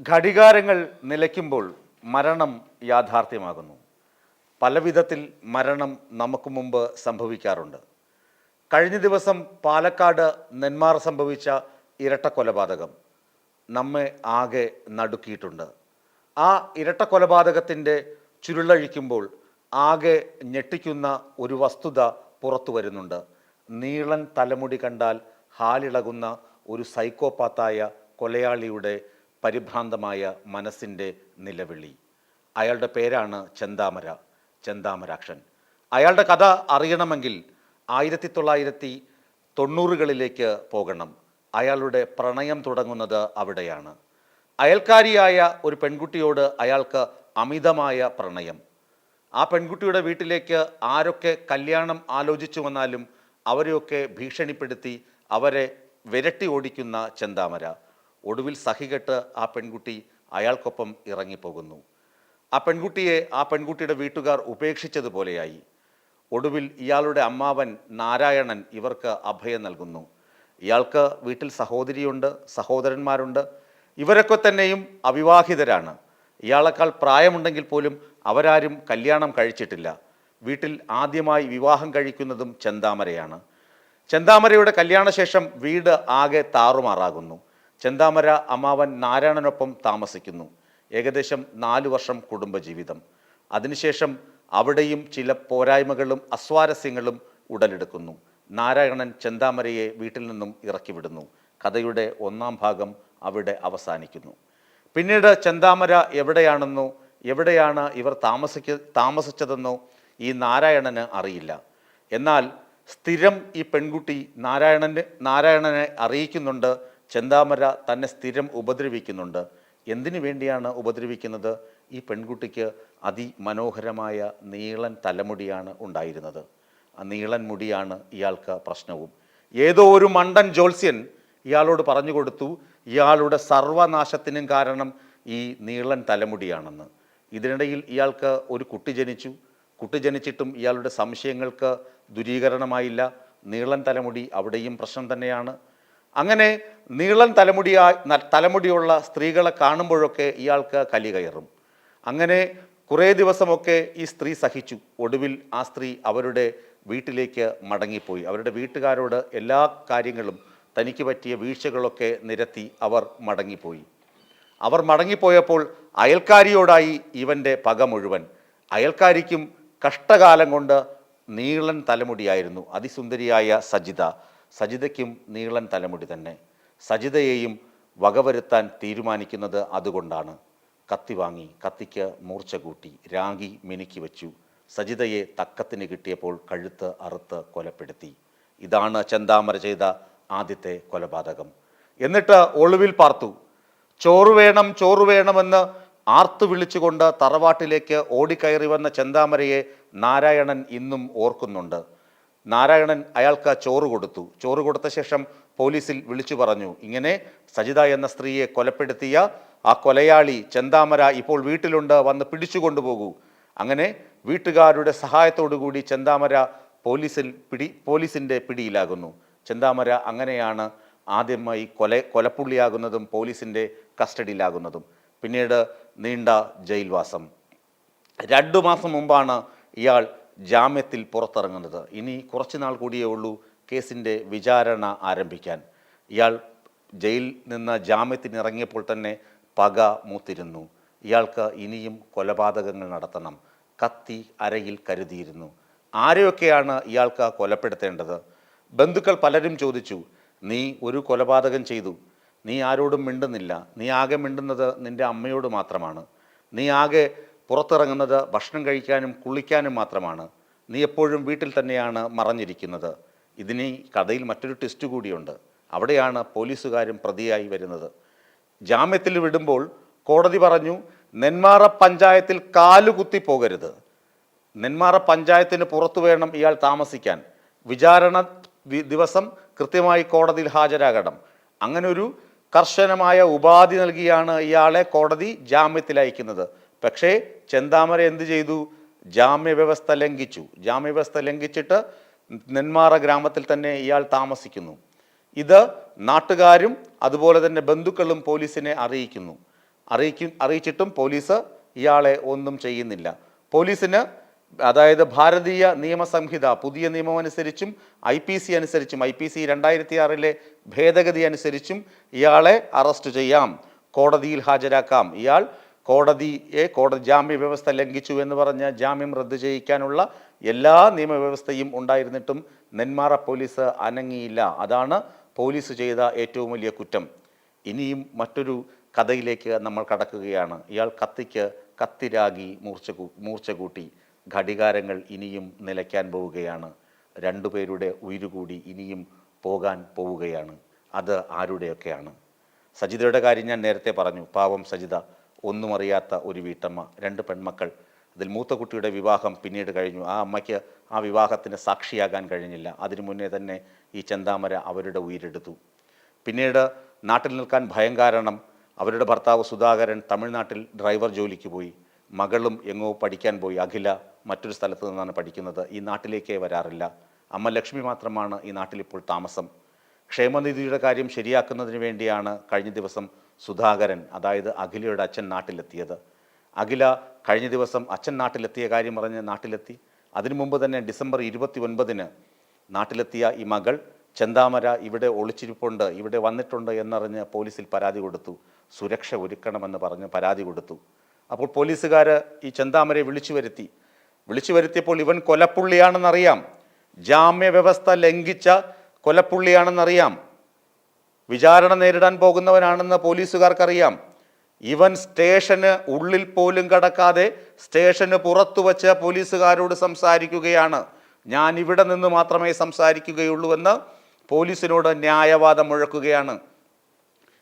ഘടികാരങ്ങൾ നിലയ്ക്കുമ്പോൾ മരണം യാഥാർത്ഥ്യമാകുന്നു. പല വിധത്തിൽ മരണം നമുക്ക് മുമ്പ് സംഭവിക്കാറുണ്ട്. കഴിഞ്ഞ ദിവസം പാലക്കാട് നെന്മാർ സംഭവിച്ച ഇരട്ട കൊലപാതകം നമ്മെ ആകെ നടുക്കിയിട്ടുണ്ട്. ആ ഇരട്ട കൊലപാതകത്തിന്റെ ചുരുളഴിക്കുമ്പോൾ ആകെ ഞെട്ടിക്കുന്ന ഒരു വസ്തുത പുറത്തു വരുന്നുണ്ട്. നീളൻ തലമുടി കണ്ടാൽ ഹാലിളകുന്ന ഒരു സൈക്കോപാത്തായ കൊലയാളിയുടെ പരിഭ്രാന്തമായ മനസ്സിന്റെ നിലവിളി. അയാളുടെ പേരാണ് ചെന്താമര ചെന്താമരാക്ഷൻ. അയാളുടെ കഥ അറിയണമെങ്കിൽ ആയിരത്തി തൊള്ളായിരത്തി തൊണ്ണൂറുകളിലേക്ക് പോകണം. അയാളുടെ പ്രണയം തുടങ്ങുന്നത് അവിടെയാണ്. അയൽക്കാരിയായ ഒരു പെൺകുട്ടിയോട് അയാൾക്ക് അമിതമായ പ്രണയം. ആ പെൺകുട്ടിയുടെ വീട്ടിലേക്ക് ആരൊക്കെ കല്യാണം ആലോചിച്ചു വന്നാലും അവരെയൊക്കെ ഭീഷണിപ്പെടുത്തി അവരെ വിരട്ടി ഓടിക്കുന്ന ചെന്താമര. ഒടുവിൽ സഹികെട്ട് ആ പെൺകുട്ടി അയാൾക്കൊപ്പം ഇറങ്ങിപ്പോകുന്നു. ആ പെൺകുട്ടിയെ ആ പെൺകുട്ടിയുടെ വീട്ടുകാർ ഉപേക്ഷിച്ചതുപോലെയായി. ഒടുവിൽ ഇയാളുടെ അമ്മാവൻ നാരായണൻ ഇവർക്ക് അഭയം നൽകുന്നു. ഇയാൾക്ക് വീട്ടിൽ സഹോദരിയുണ്ട് സഹോദരന്മാരുണ്ട്. ഇവരൊക്കെ തന്നെയും അവിവാഹിതരാണ്. ഇയാളെക്കാൾ പ്രായമുണ്ടെങ്കിൽ പോലും അവരാരും കല്യാണം കഴിച്ചിട്ടില്ല. വീട്ടിൽ ആദ്യമായി വിവാഹം കഴിക്കുന്നതും ചെന്താമരയാണ്. ചെന്താമരയുടെ കല്യാണശേഷം വീട് ആകെ താറുമാറാകുന്നു. ചെന്താമര അമാവൻ നാരായണനൊപ്പം താമസിക്കുന്നു. ഏകദേശം നാലു വർഷം കുടുംബജീവിതം. അതിനുശേഷം അവിടെയും ചില പോരായ്മകളും അസ്വാരസ്യങ്ങളും ഉടലെടുക്കുന്നു. നാരായണൻ ചെന്താമരയെ വീട്ടിൽ നിന്നും ഇറക്കിവിടുന്നു. കഥയുടെ ഒന്നാം ഭാഗം അവിടെ അവസാനിക്കുന്നു. പിന്നീട് ചെന്താമര എവിടെയാണെന്നോ എവിടെയാണ് ഇവർ താമസിക്ക താമസിച്ചതെന്നോ ഈ നാരായണന് അറിയില്ല. എന്നാൽ സ്ഥിരം ഈ പെൺകുട്ടി നാരായണന് നാരായണനെ അറിയിക്കുന്നുണ്ട് ചെന്താമര തന്നെ സ്ഥിരം ഉപദ്രവിക്കുന്നുണ്ട്. എന്തിനു വേണ്ടിയാണ് ഉപദ്രവിക്കുന്നത്? ഈ പെൺകുട്ടിക്ക് അതിമനോഹരമായ നീളൻ തലമുടിയാണ് ഉണ്ടായിരുന്നത്. ആ നീളൻ മുടിയാണ് ഇയാൾക്ക് പ്രശ്നവും. ഏതോ ഒരു മണ്ടൻ ജോത്സ്യൻ ഇയാളോട് പറഞ്ഞു കൊടുത്തു ഇയാളുടെ സർവനാശത്തിനും കാരണം ഈ നീളൻ തലമുടിയാണെന്ന്. ഇതിനിടയിൽ ഇയാൾക്ക് ഒരു കുട്ടി ജനിച്ചു. കുട്ടി ജനിച്ചിട്ടും ഇയാളുടെ സംശയങ്ങൾക്ക് ദുരീകരണമായില്ല. നീളൻ തലമുടി അവിടെയും പ്രശ്നം തന്നെയാണ്. അങ്ങനെ നീളൻ തലമുടിയായി തലമുടിയുള്ള സ്ത്രീകളെ കാണുമ്പോഴൊക്കെ ഇയാൾക്ക് കലി കയറും. അങ്ങനെ കുറേ ദിവസമൊക്കെ ഈ സ്ത്രീ സഹിച്ചു. ഒടുവിൽ ആ സ്ത്രീ അവരുടെ വീട്ടിലേക്ക് മടങ്ങിപ്പോയി. അവരുടെ വീട്ടുകാരോട് എല്ലാ കാര്യങ്ങളും തനിക്ക് പറ്റിയ വീഴ്ചകളൊക്കെ നിരത്തി അവർ മടങ്ങിപ്പോയി. അവർ മടങ്ങിപ്പോയപ്പോൾ അയൽക്കാരിയോടായി ഇവന്റെ പക മുഴുവൻ. അയൽക്കാരിക്കും കഷ്ടകാലം കൊണ്ട് നീളൻ തലമുടിയായിരുന്നു. അതിസുന്ദരിയായ സജിത. സജിതയ്ക്കും നീളൻ തലമുടി തന്നെ. സജിതയെയും വകവരുത്താൻ തീരുമാനിക്കുന്നത് അതുകൊണ്ടാണ്. കത്തി വാങ്ങി കത്തിക്ക് മൂർച്ച കൂട്ടി രാഗി മിനുക്കി വെച്ചു. സജിതയെ തക്കത്തിന് കിട്ടിയപ്പോൾ കഴുത്ത് അറുത്ത് കൊലപ്പെടുത്തി. ഇതാണ് ചന്താമര ചെയ്ത ആദ്യത്തെ കൊലപാതകം. എന്നിട്ട് ഒളിവിൽ പാർത്തു. ചോറ് വേണം ചോറ് വേണമെന്ന് ആർത്തു വിളിച്ചുകൊണ്ട് തറവാട്ടിലേക്ക് ഓടിക്കയറി വന്ന ചന്താമരയെ നാരായണൻ ഇന്നും ഓർക്കുന്നുണ്ട്. നാരായണൻ അയാൾക്ക് ചോറ് കൊടുത്തു. ചോറ് കൊടുത്ത ശേഷം പോലീസിൽ വിളിച്ചു പറഞ്ഞു ഇങ്ങനെ സജിത എന്ന സ്ത്രീയെ കൊലപ്പെടുത്തിയ ആ കൊലയാളി ചെന്താമര ഇപ്പോൾ വീട്ടിലുണ്ട് വന്ന് പിടിച്ചു കൊണ്ടുപോകൂ. അങ്ങനെ വീട്ടുകാരുടെ സഹായത്തോടു കൂടി ചെന്താമര പോലീസിൽ പിടി പോലീസിന്റെ പിടിയിലാകുന്നു. ചെന്താമര അങ്ങനെയാണ് ആദ്യമായി കൊല കൊലപ്പുള്ളിയാകുന്നതും പോലീസിന്റെ കസ്റ്റഡിയിലാകുന്നതും. പിന്നീട് നീണ്ട ജയിൽവാസം. രണ്ടു മാസം മുമ്പാണ് ഇയാൾ ജാമ്യത്തിൽ പുറത്തിറങ്ങുന്നത്. ഇനി കുറച്ച് നാൾ കൂടിയേ ഉള്ളൂ കേസിന്റെ വിചാരണ ആരംഭിക്കാൻ. ഇയാൾ ജയിലിൽ നിന്ന് ജാമ്യത്തിന് ഇറങ്ങിയപ്പോൾ തന്നെ പക മൂത്തിരുന്നു. ഇയാൾക്ക് ഇനിയും കൊലപാതകങ്ങൾ നടത്തണം. കത്തി അരയിൽ കരുതിയിരുന്നു. ആരെയൊക്കെയാണ് ഇയാൾക്ക് കൊലപ്പെടുത്തേണ്ടത്? ബന്ധുക്കൾ പലരും ചോദിച്ചു നീ ഒരു കൊലപാതകം ചെയ്തു. നീ ആരോടും മിണ്ടുന്നില്ല. നീ ആകെ മിണ്ടുന്നത് നിന്റെ അമ്മയോട് മാത്രമാണ്. നീ ആകെ പുറത്തിറങ്ങുന്നത് ഭക്ഷണം കഴിക്കാനും കുളിക്കാനും മാത്രമാണ്. നീ എപ്പോഴും വീട്ടിൽ തന്നെയാണ് മറഞ്ഞിരിക്കുന്നത്. ഇതിന് കഥയിൽ മറ്റൊരു ട്വിസ്റ്റ് കൂടിയുണ്ട്. അവിടെയാണ് പോലീസുകാരും പ്രതിയായി വരുന്നത്. ജാമ്യത്തിൽ വിടുമ്പോൾ കോടതി പറഞ്ഞു നെന്മാറ പഞ്ചായത്തിൽ കാലുകുത്തി പോകരുത്. നെന്മാറ പഞ്ചായത്തിന് പുറത്തു വേണം ഇയാൾ താമസിക്കാൻ. വിചാരണ ദിവസം കൃത്യമായി കോടതിയിൽ ഹാജരാകണം. അങ്ങനെ ഒരു കർശനമായ ഉപാധി നൽകിയാണ് ഇയാളെ കോടതി ജാമ്യത്തിൽ അയക്കുന്നത് പക്ഷേ ചെന്താമര എന്ത് ചെയ്തു? ജാമ്യവ്യവസ്ഥ ലംഘിച്ചു. ജാമ്യവ്യവസ്ഥ ലംഘിച്ചിട്ട് നെന്മാറ ഗ്രാമത്തിൽ തന്നെ ഇയാൾ താമസിക്കുന്നു. ഇത് നാട്ടുകാരും അതുപോലെ തന്നെ ബന്ധുക്കളും പോലീസിനെ അറിയിക്കുന്നു. അറിയിക്കും അറിയിച്ചിട്ടും പോലീസ് ഇയാളെ ഒന്നും ചെയ്യുന്നില്ല. പോലീസിന് അതായത് ഭാരതീയ നിയമസംഹിത പുതിയ നിയമം അനുസരിച്ചും ഐ പി സി അനുസരിച്ചും ഐ പി സി രണ്ടായിരത്തി ആറിലെ ഭേദഗതി അനുസരിച്ചും ഇയാളെ അറസ്റ്റ് ചെയ്യാം. കോടതിയിൽ ഹാജരാക്കാം. ഇയാൾ കോടതിയെ കോടതി ജാമ്യ വ്യവസ്ഥ ലംഘിച്ചു എന്ന് പറഞ്ഞ് ജാമ്യം റദ്ദു ചെയ്യിക്കാനുള്ള എല്ലാ നിയമവ്യവസ്ഥയും ഉണ്ടായിരുന്നിട്ടും നെന്മാറ പോലീസ് അനങ്ങിയില്ല. അതാണ് പോലീസ് ചെയ്ത ഏറ്റവും വലിയ കുറ്റം. ഇനിയും മറ്റൊരു കഥയിലേക്ക് നമ്മൾ കടക്കുകയാണ്. ഇയാൾ കത്തിക്ക് കത്തിരാകി മൂർച്ച മൂർച്ച കൂട്ടി. ഘടികാരങ്ങൾ ഇനിയും നിലയ്ക്കാൻ പോവുകയാണ്. രണ്ടുപേരുടെ ഉയിരുകൂടി ഇനിയും പോകാൻ പോവുകയാണ്. അത് ആരുടെയൊക്കെയാണ്? സജിതയുടെ കാര്യം ഞാൻ നേരത്തെ പറഞ്ഞു. പാവം സജിത. ഒന്നും അറിയാത്ത ഒരു വീട്ടമ്മ രണ്ട് പെൺമക്കൾ. അതിൽ മൂത്ത കുട്ടിയുടെ വിവാഹം പിന്നീട് കഴിഞ്ഞു. ആ അമ്മയ്ക്ക് ആ വിവാഹത്തിന് സാക്ഷിയാകാൻ കഴിഞ്ഞില്ല. അതിനു മുന്നേ തന്നെ ഈ ചെന്താമര അവരുടെ ഉയിരെടുത്തു. പിന്നീട് നാട്ടിൽ നിൽക്കാൻ ഭയം കാരണം അവരുടെ ഭർത്താവ് സുധാകരൻ തമിഴ്നാട്ടിൽ ഡ്രൈവർ ജോലിക്ക് പോയി. മകളും എങ്ങോ പഠിക്കാൻ പോയി. അഖില മറ്റൊരു സ്ഥലത്ത് നിന്നാണ് പഠിക്കുന്നത്. ഈ നാട്ടിലേക്കേ വരാറില്ല. അമ്മ ലക്ഷ്മി മാത്രമാണ് ഈ നാട്ടിലിപ്പോൾ താമസം. ക്ഷേമനിധിയുടെ കാര്യം ശരിയാക്കുന്നതിന് വേണ്ടിയാണ് കഴിഞ്ഞ ദിവസം സുധാകരൻ അതായത് അഖിലയുടെ അച്ഛൻ നാട്ടിലെത്തിയത്. അഖില കഴിഞ്ഞ ദിവസം അച്ഛൻ നാട്ടിലെത്തിയ കാര്യം പറഞ്ഞ് നാട്ടിലെത്തി. അതിനു മുമ്പ് തന്നെ ഡിസംബർ ഇരുപത്തി ഒൻപതിന് നാട്ടിലെത്തിയ ഈ മകൾ ചെന്താമര ഇവിടെ ഒളിച്ചിരിപ്പുണ്ട് ഇവിടെ വന്നിട്ടുണ്ട് എന്നറിഞ്ഞ് പോലീസിൽ പരാതി കൊടുത്തു. സുരക്ഷ ഒരുക്കണമെന്ന് പറഞ്ഞ് പരാതി കൊടുത്തു. അപ്പോൾ പോലീസുകാർ ഈ ചെന്താമരയെ വിളിച്ചു വരുത്തി. വിളിച്ചു വരുത്തിയപ്പോൾ ഇവൻ കൊലപ്പുള്ളിയാണെന്നറിയാം. ജാമ്യ വ്യവസ്ഥ ലംഘിച്ച കൊലപ്പുള്ളിയാണെന്നറിയാം. വിചാരണ നേരിടാൻ പോകുന്നവനാണെന്ന് പോലീസുകാർക്കറിയാം. ഇവൻ സ്റ്റേഷന് ഉള്ളിൽ പോലും കടക്കാതെ സ്റ്റേഷന് പുറത്തു വച്ച് പോലീസുകാരോട് സംസാരിക്കുകയാണ്. ഞാൻ ഇവിടെ നിന്ന് മാത്രമേ സംസാരിക്കുകയുള്ളൂ എന്ന് പോലീസിനോട് ന്യായവാദം മുഴക്കുകയാണ്.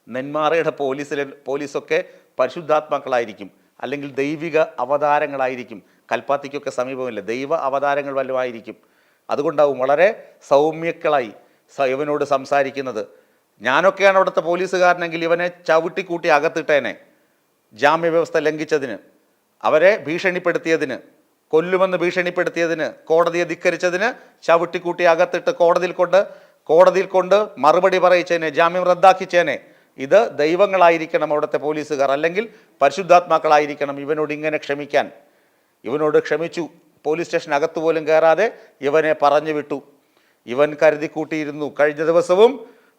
നെന്മാറയുടെ പോലീസിലെ പോലീസൊക്കെ പരിശുദ്ധാത്മാക്കളായിരിക്കും. അല്ലെങ്കിൽ ദൈവിക അവതാരങ്ങളായിരിക്കും. കൽപ്പാത്തിക്കൊക്കെ സമീപമില്ല. ദൈവ അവതാരങ്ങൾ വല്ലതുമായിരിക്കും അതുകൊണ്ടാവും വളരെ സൗമ്യക്കളായി ഇവനോട് സംസാരിക്കുന്നത്. ഞാനൊക്കെയാണ് അവിടുത്തെ പോലീസുകാരനെങ്കിൽ ഇവനെ ചവിട്ടിക്കൂട്ടി അകത്തിട്ടേനെ. ജാമ്യവ്യവസ്ഥ ലംഘിച്ചതിന് അവരെ ഭീഷണിപ്പെടുത്തിയതിന് കൊല്ലുമെന്ന് ഭീഷണിപ്പെടുത്തിയതിന് കോടതിയെ ധിക്കരിച്ചതിന് ചവിട്ടിക്കൂട്ടി അകത്തിട്ട് കോടതിയിൽ കൊണ്ട് കോടതിയിൽ കൊണ്ട് മറുപടി പറയിച്ചേനെ ജാമ്യം റദ്ദാക്കിച്ചേനെ. ഇത് ദൈവങ്ങളായിരിക്കണം അവിടുത്തെ പോലീസുകാർ അല്ലെങ്കിൽ പരിശുദ്ധാത്മാക്കളായിരിക്കണം ഇവനോട് ഇങ്ങനെ ക്ഷമിക്കാൻ. ഇവനോട് ക്ഷമിച്ചു പോലീസ് സ്റ്റേഷൻ അകത്തു പോലും കയറാതെ ഇവനെ പറഞ്ഞു വിട്ടു ഇവൻ കരുതി കൂട്ടിയിരുന്നു കഴിഞ്ഞ ദിവസവും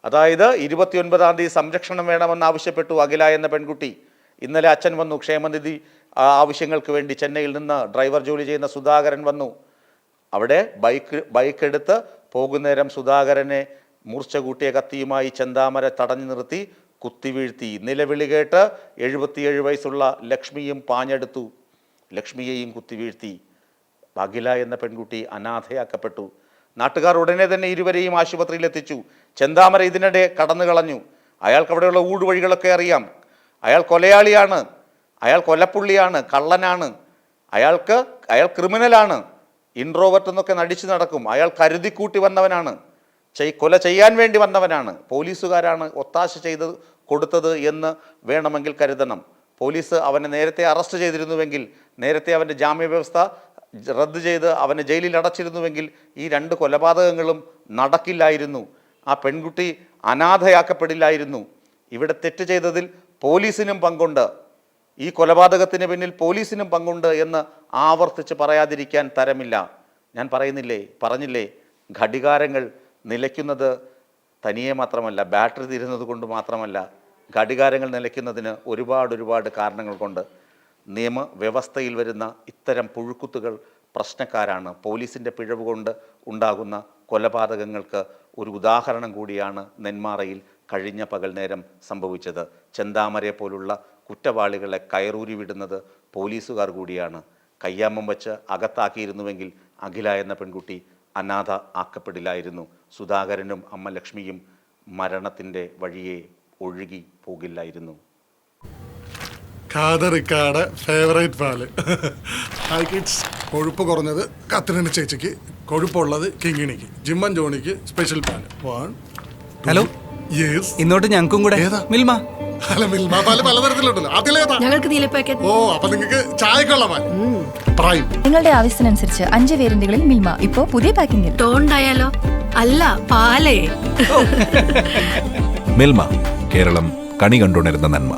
അതായത് ഇരുപത്തിയൊൻപതാം തീയതി സംരക്ഷണം വേണമെന്ന് ആവശ്യപ്പെട്ടു അഖില എന്ന പെൺകുട്ടി. ഇന്നലെ അച്ഛൻ വന്നു ക്ഷേമനിധി ആവശ്യങ്ങൾക്ക് വേണ്ടി ചെന്നൈയിൽ നിന്ന് ഡ്രൈവർ ജോലി ചെയ്യുന്ന സുധാകരൻ വന്നു. അവിടെ ബൈക്ക് ബൈക്ക് എടുത്ത് പോകുന്നേരം സുധാകരനെ മൂർച്ച കൂട്ടിയ കത്തിയുമായി ചെന്താമര തടഞ്ഞു നിർത്തി കുത്തിവീഴ്ത്തി നിലവിളി കേട്ട് എഴുപത്തിയേഴ് വയസ്സുള്ള ലക്ഷ്മിയും പാഞ്ഞെടുത്തു. ലക്ഷ്മിയെയും കുത്തിവീഴ്ത്തി അഖില എന്ന പെൺകുട്ടി അനാഥയാക്കപ്പെട്ടു. നാട്ടുകാർ ഉടനെ തന്നെ ഇരുവരെയും ആശുപത്രിയിൽ എത്തിച്ചു ചെന്താമര ഇതിനിടെ കടന്നു കളഞ്ഞു. അയാൾക്ക് അവിടെയുള്ള ഊടുവഴികളൊക്കെ അറിയാം. അയാൾ കൊലയാളിയാണ്. അയാൾ കൊലപ്പുള്ളിയാണ് കള്ളനാണ്. അയാൾക്ക് അയാൾ ക്രിമിനലാണ്. ഇൻട്രോവർട്ട് എന്നൊക്കെ നടിച്ചു നടക്കും. അയാൾ കരുതിക്കൂട്ടി വന്നവനാണ്. ചെയ് കൊല ചെയ്യാൻ വേണ്ടി വന്നവനാണ്. പോലീസുകാരാണ് ഒത്താശ ചെയ്ത് കൊടുത്തത് എന്ന് വേണമെങ്കിൽ കരുതണം. പോലീസ് അവനെ നേരത്തെ അറസ്റ്റ് ചെയ്തിരുന്നുവെങ്കിൽ നേരത്തെ അവന്റെ ജാമ്യ വ്യവസ്ഥ റദ്ദ് ചെയ്ത് അവനെ ജയിലിൽ അടച്ചിരുന്നുവെങ്കിൽ ഈ രണ്ട് കൊലപാതകങ്ങളും നടക്കില്ലായിരുന്നു. ആ പെൺകുട്ടി അനാഥയാക്കപ്പെടില്ലായിരുന്നു. ഇവിടെ തെറ്റ് ചെയ്തതിൽ പോലീസിനും പങ്കുണ്ട്. ഈ കൊലപാതകത്തിന് പിന്നിൽ പോലീസിനും പങ്കുണ്ട് എന്ന് ആവർത്തിച്ച് പറയാതിരിക്കാൻ തരമില്ല. ഞാൻ പറയുന്നില്ലേ? പറഞ്ഞില്ലേ? ഘടികാരങ്ങൾ നിലയ്ക്കുന്നത് തനിയെ മാത്രമല്ല ബാറ്ററി തീരുന്നത് കൊണ്ട് മാത്രമല്ല ഘടികാരങ്ങൾ നിലയ്ക്കുന്നതിന് ഒരുപാട് ഒരുപാട് കാരണങ്ങൾ കൊണ്ട് നിയമവ്യവസ്ഥയിൽ വരുന്ന ഇത്തരം പുഴുക്കുത്തുകൾ പ്രശ്നക്കാരാണ്. പോലീസിന്റെ പിഴവ് കൊണ്ട് ഉണ്ടാകുന്ന കൊലപാതകങ്ങൾക്ക് ഒരു ഉദാഹരണം കൂടിയാണ് നെന്മാറയിൽ കഴിഞ്ഞ പകൽ നേരം സംഭവിച്ചത്. ചെന്താമരയെ പോലുള്ള കുറ്റവാളികളെ കയറൂരി വിടുന്നത് പോലീസുകാർ കൂടിയാണ്. കയ്യാമ്മം വച്ച് അകത്താക്കിയിരുന്നുവെങ്കിൽ അഖില എന്ന പെൺകുട്ടി അനാഥ ആക്കപ്പെടില്ലായിരുന്നു. സുധാകരനും അമ്മ ലക്ഷ്മിയും മരണത്തിന്റെ വഴിയെ ഒഴുകി പോകില്ലായിരുന്നു. കാതറിക്കാട് ഫേവറേറ്റ് പാൽ. ഹായ് കിഡ്സ് കൊഴുപ്പ് കുറഞ്ഞത് കത്രിന ചേച്ചിക്ക് കൊഴുപ്പുള്ളത് കിങ്ങിണിക്ക് ജിമ്മൻ ജോണിക്ക് സ്പെഷ്യൽ പാൽ വൺ ഹലോ യെസ് ഇന്നോട്ട് ഞങ്ങൾക്കും കൂടെ. ഏതാ? മിൽമ. അല്ല മിൽമ പാൽ പലതരത്തിലുണ്ടല്ലോ അതിലേതാ? ഞങ്ങൾക്ക് നീലപ്പാക്കറ്റ് ഓ അപ്പൊ നിങ്ങൾക്ക് ചായക്കുള്ള പാൽ പ്രൈം നിങ്ങളുടെ ആവശ്യത്തിനനുസരിച്ച് അഞ്ച് വേരിയന്റുകളിൽ മിൽമ. ഇപ്പോ പുതിയ പാക്കിംഗിൽ ടോണ്ടായാലോ അല്ല പാലേ. മിൽമ കേരളം കണി കണ്ടുണരുന്ന നന്മ.